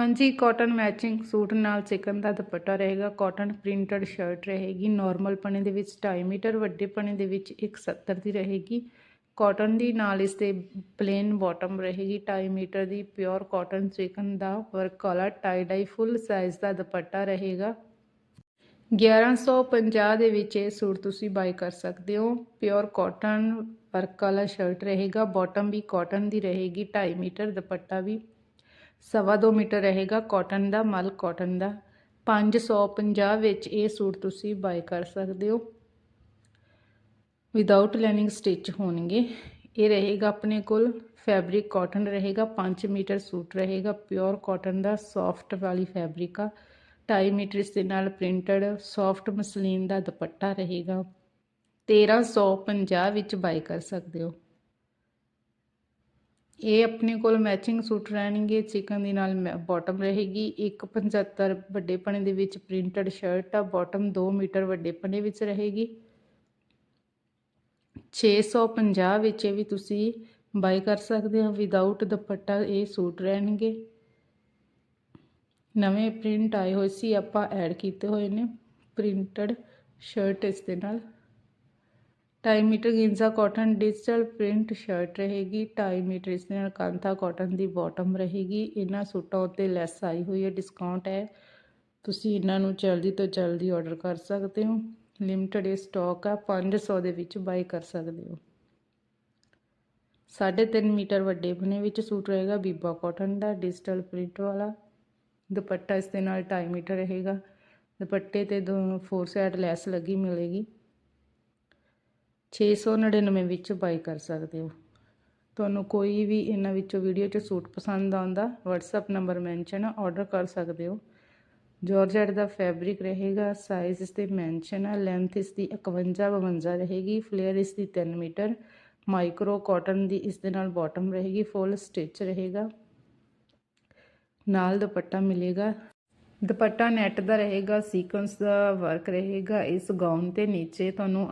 ਹਾਂਜੀ cotton matching suit ਨਾਲ ਚਿਕਨ ਦਾ ਦੁਪੱਟਾ ਰਹੇਗਾ। ਕਾਟਨ ਪ੍ਰਿੰਟਡ ਸ਼ਰਟ ਰਹੇਗੀ। ਨਾਰਮਲ ਪਣੇ ਦੇ ਵਿੱਚ 2.5 ਮੀਟਰ, ਵੱਡੇ ਪਣੇ ਦੇ ਵਿੱਚ 170 ਦੀ ਰਹੇਗੀ। ਕਾਟਨ ਦੀ ਨਾਲ ਇਸ ਤੇ ਪਲੇਨ ਬਾਟਮ ਰਹੇਗੀ। 2.5 ਮੀਟਰ ਦੀ ਪਿਓਰ ਕਾਟਨ ਚਿਕਨ ਦਾ ਵਰਕ ਵਾਲਾ ਟਾਈ ਡਾਈ ਫੁੱਲ ਸਾਈਜ਼ ਦਾ ਦੁਪੱਟਾ ਰਹੇਗਾ। 1150 ਦੇ ਵਿੱਚ ਇਹ ਸੂਟ ਤੁਸੀਂ ਬਾਈ ਕਰ ਸਕਦੇ ਹੋ। ਪਿਓਰ ਕਾਟਨ ਵਰਕ ਵਾਲਾ ਸ਼ਰਟ ਰਹੇਗਾ। ਬਾਟਮ ਵੀ ਕਾਟਨ ਦੀ ਰਹੇਗੀ। 2.5 ਮੀਟਰ ਦੁਪੱਟਾ ਵੀ। ਸਵਾ ਦੋ ਮੀਟਰ ਰਹੇਗਾ ਕਾਟਨ ਦਾ, ਮਲ ਕਾਟਨ ਦਾ। 550 ਵਿੱਚ ਇਹ ਸੂਟ ਤੁਸੀਂ ਬਾਈ ਕਰ ਸਕਦੇ ਹੋ। ਵਿਦਆਊਟ ਲੈਨਿੰਗ ਸਟਿਚ ਹੋਣਗੇ। ਇਹ ਰਹੇਗਾ ਆਪਣੇ ਕੋਲ ਫੈਬਰਿਕ ਕਾਟਨ ਰਹੇਗਾ 5 ਮੀਟਰ ਸੂਟ ਰਹੇਗਾ। ਪਿਓਰ ਕਾਟਨ ਦਾ ਸੌਫਟ ਵਾਲੀ ਫੈਬਰਿਕ ਆ। 2.5 ਮੀਟਰ ਇਸ ਦੇ ਨਾਲ ਪ੍ਰਿੰਟਡ ਸੌਫਟ ਮਸਲੀਨ ਦਾ ਦੁਪੱਟਾ ਰਹੇਗਾ। 1350 ਵਿੱਚ ਬਾਈ ਕਰ ਸਕਦੇ ਹੋ। ਇਹ ਆਪਣੇ ਕੋਲ ਮੈਚਿੰਗ ਸੂਟ ਰਹਿਣਗੇ ਚਿਕਨ ਦੇ ਨਾਲ ਬਾਟਮ ਰਹੇਗੀ 175 ਵੱਡੇ ਪਣੇ ਦੇ ਵਿੱਚ ਪ੍ਰਿੰਟਡ ਸ਼ਰਟ ਆ ਬਾਟਮ 2 ਮੀਟਰ ਵੱਡੇ ਪਣੇ ਵਿੱਚ ਰਹੇਗੀ। 650 ਵਿੱਚ ਇਹ ਵੀ ਤੁਸੀਂ ਬਾਈ ਕਰ ਸਕਦੇ ਹੋ ਵਿਦਆਊਟ ਦੁਪੱਟਾ ਇਹ ਸੂਟ ਰਹਿਣਗੇ। ਨਵੇਂ ਪ੍ਰਿੰਟ ਆਏ ਹੋਏ ਸੀ, ਆਪਾਂ ਐਡ ਕੀਤੇ ਹੋਏ ਨੇ ਪ੍ਰਿੰਟਡ ਸ਼ਰਟ ਇਸ ਦੇ ਨਾਲ। ਢਾਈ ਮੀਟਰ ਗਿੰਜ਼ਾ ਕਾਟਨ ਡਿਜੀਟਲ ਪ੍ਰਿੰਟ ਸ਼ਰਟ ਰਹੇਗੀ। ਢਾਈ ਮੀਟਰ ਇਸ ਦੇ ਨਾਲ ਕਾਂਥਾ ਕਾਟਨ ਦੀ ਬਾਟਮ ਰਹੇਗੀ। ਇਹਨਾਂ ਸੂਟਾਂ ਉੱਤੇ ਲੈਸ ਆਈ ਹੋਈ ਹੈ, ਡਿਸਕਾਊਂਟ ਹੈ। ਤੁਸੀਂ ਇਹਨਾਂ ਨੂੰ ਜਲਦੀ ਤੋਂ ਜਲਦੀ ਆਰਡਰ ਕਰ ਸਕਦੇ ਹੋ। ਲਿਮਟਿਡ ਇਹ ਸਟਾਕ ਆ 500 ਦੇ ਵਿੱਚ ਬਾਈ ਕਰ ਸਕਦੇ ਹੋ। 3.5 ਮੀਟਰ ਵੱਡੇ ਬਣੇ ਵਿੱਚ ਸੂਟ ਰਹੇਗਾ ਬੀਬਾ ਕਾਟਨ ਦਾ, ਡਿਜੀਟਲ ਪ੍ਰਿੰਟ ਵਾਲਾ। ਦੁਪੱਟਾ ਇਸ ਦੇ ਨਾਲ 2.5 ਮੀਟਰ ਰਹੇਗਾ। ਦੁਪੱਟੇ ਤੇ ਦੋ, ਫੋਰ ਸਾਈਡ ਲੈਸ ਲੱਗੀ ਮਿਲੇਗੀ। 699 ਵਿੱਚ ਬਾਈ ਕਰ ਸਕਦੇ ਹੋ। ਤੁਹਾਨੂੰ ਕੋਈ ਵੀ ਇਹਨਾਂ ਵਿੱਚੋਂ ਵੀਡੀਓ 'ਚ ਸੂਟ ਪਸੰਦ ਆਉਂਦਾ, WhatsApp ਨੰਬਰ ਮੈਂਸ਼ਨ ਆ ਆਰਡਰ ਕਰ ਸਕਦੇ ਹੋ। ਜਾਰਜਟ ਦਾ ਫੈਬਰਿਕ ਰਹੇਗਾ ਸਾਈਜ਼ ਇਸ ਤੇ ਮੈਂਸ਼ਨ ਆ ਲੈਂਥ ਇਸ ਦੀ 51 52 ਰਹੇਗੀ ਫਲੇਅਰ ਇਸ ਦੀ 3 ਮੀਟਰ ਮਾਈਕਰੋ ਕਾਟਨ ਦੀ ਇਸ ਦੇ ਨਾਲ ਬਾਟਮ ਰਹੇਗੀ ਫੁੱਲ ਸਟਿਚ ਰਹੇਗਾ। ਨਾਲ ਦੁਪੱਟਾ ਮਿਲੇਗਾ। ਦੁਪੱਟਾ ਨੈਟ ਦਾ ਰਹੇਗਾ ਸੀਕੁਐਂਸ ਦਾ ਵਰਕ ਰਹੇਗਾ, ਇਸ ਗਾਊਨ ਤੇ ਨੀਚੇ ਤੁਹਾਨੂੰ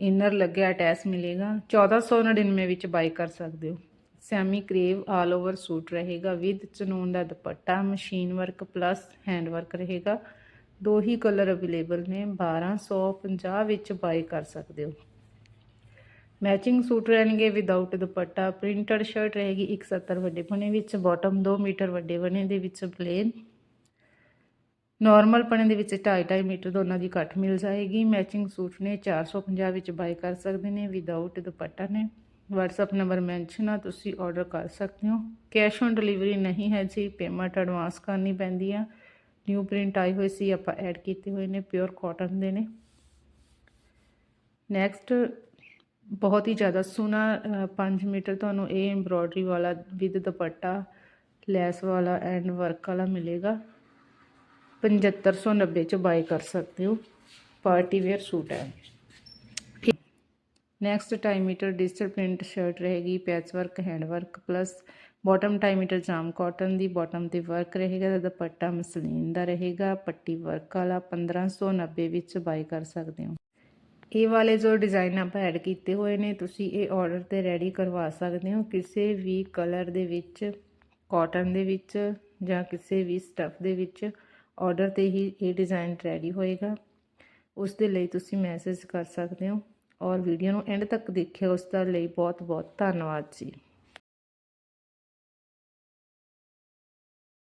ਇਨਰ ਲੱਗਿਆ ਅਟੈਚ ਮਿਲੇਗਾ। 1499 ਵਿੱਚ ਬਾਈ ਕਰ ਸਕਦੇ ਹੋ। Semi crepe all over suit ਰਹੇਗਾ ਵਿਦ ਚਨੂਨ ਦਾ dupatta machine work plus hand work ਰਹੇਗਾ। ਦੋ ਹੀ ਕਲਰ ਅਵੇਲੇਬਲ ਨੇ 1250 ਵਿੱਚ ਬਾਈ ਕਰ ਸਕਦੇ ਹੋ। ਮੈਚਿੰਗ ਸੂਟ ਰਹਿਣਗੇ ਵਿਦਆਊਟ ਦੁਪੱਟਾ ਪ੍ਰਿੰਟਡ ਸ਼ਰਟ ਰਹੇਗੀ 170 ਵੱਡੇ ਬਣੇ ਵਿੱਚ ਬਾਟਮ 2 ਮੀਟਰ ਵੱਡੇ ਬਣੇ ਦੇ ਵਿੱਚ ਪਲੇਨ ਨਾਰਮਲ ਪਣੇ ਦੇ ਵਿੱਚ 2.5 ਮੀਟਰ ਦੋਨਾਂ ਦੀ ਕੱਟ ਮਿਲ ਜਾਏਗੀ। ਮੈਚਿੰਗ ਸੂਟ ਨੇ 450 ਵਿੱਚ ਬਾਈ ਕਰ ਸਕਦੇ ਨੇ ਵਿਦਆਊਟ ਦੁਪੱਟਾ ਨੇ। WhatsApp ਨੰਬਰ ਮੈਂਸ਼ਨ ਆ, ਤੁਸੀਂ ਆਰਡਰ ਕਰ ਸਕਦੇ ਹੋ। ਕੈਸ਼ ਔਨ ਡਿਲੀਵਰੀ ਨਹੀਂ ਹੈ ਜੀ ਪੇਮੈਂਟ ਐਡਵਾਂਸ ਕਰਨੀ ਪੈਂਦੀ ਆ। ਨਿਊ ਪ੍ਰਿੰਟ ਆਈ ਹੋਈ ਸੀ, ਆਪਾਂ ਐਡ ਕੀਤੇ ਹੋਏ ਨੇ ਪਿਓਰ ਕਾਟਨ ਦੇ ਨੇ। ਨੈਕਸਟ ਬਹੁਤ ਹੀ ਜ਼ਿਆਦਾ ਸੋਹਣਾ 5 ਮੀਟਰ ਤੁਹਾਨੂੰ ਇਹ ਐਮਬ੍ਰੋਇਡਰੀ ਵਾਲਾ ਵਿਦ ਦੁਪੱਟਾ, ਲੈਸ ਵਾਲਾ ਐਂਡ ਵਰਕ ਵਾਲਾ ਮਿਲੇਗਾ। 7590 ਚ ਬਾਈ ਕਰ ਸਕਦੇ ਹੋ। ਪਾਰਟੀ ਵੇਅਰ ਸੂਟ ਹੈ। ਨੈਕਸਟ 2 ਡਿਜੀਟਲ ਪ੍ਰਿੰਟ ਸ਼ਰਟ ਰਹੇਗੀ patch work hand work plus bottom ਟਾਈਮੀਟਰ ਜਾਮ ਕਾਟਨ ਦੀ ਬਾਟਮ ਤੇ ਵਰਕ ਰਹੇਗਾ, ਤੇ ਦੁਪੱਟਾ ਮਸਲੀਨ ਦਾ ਰਹੇਗਾ। ਪੱਟੀ ਵਰਕ ਵਾਲਾ 1590 ਵਿੱਚ ਬਾਈ ਕਰ ਸਕਦੇ ਹੋ। ਇਹ ਵਾਲੇ ਜੋ ਡਿਜ਼ਾਈਨ ਆਪਾਂ ਐਡ ਕੀਤੇ ਹੋਏ ਨੇ, ਤੁਸੀਂ ਇਹ ਆਰਡਰ ਤੇ ਰੈਡੀ ਕਰਵਾ ਸਕਦੇ ਹੋ। ਕਿਸੇ ਵੀ ਕਲਰ ਦੇ ਵਿੱਚ ਕਾਟਨ ਦੇ ਵਿੱਚ ਜਾਂ ਕਿਸੇ ਵੀ ਸਟੱਫ ਦੇ ਵਿੱਚ ਆਰਡਰ ਤੇ ਹੀ ਇਹ ਡਿਜ਼ਾਈਨ ਰੈਡੀ ਹੋਏਗਾ। ਉਸ ਦੇ ਲਈ ਤੁਸੀਂ ਮੈਸੇਜ ਕਰ ਸਕਦੇ ਹੋ। ਔਰ ਵੀਡੀਓ ਨੂੰ ਐਂਡ ਤੱਕ ਦੇਖਿਆ ਉਸ ਦਾ ਲਈ ਬਹੁਤ ਬਹੁਤ ਧੰਨਵਾਦ ਜੀ।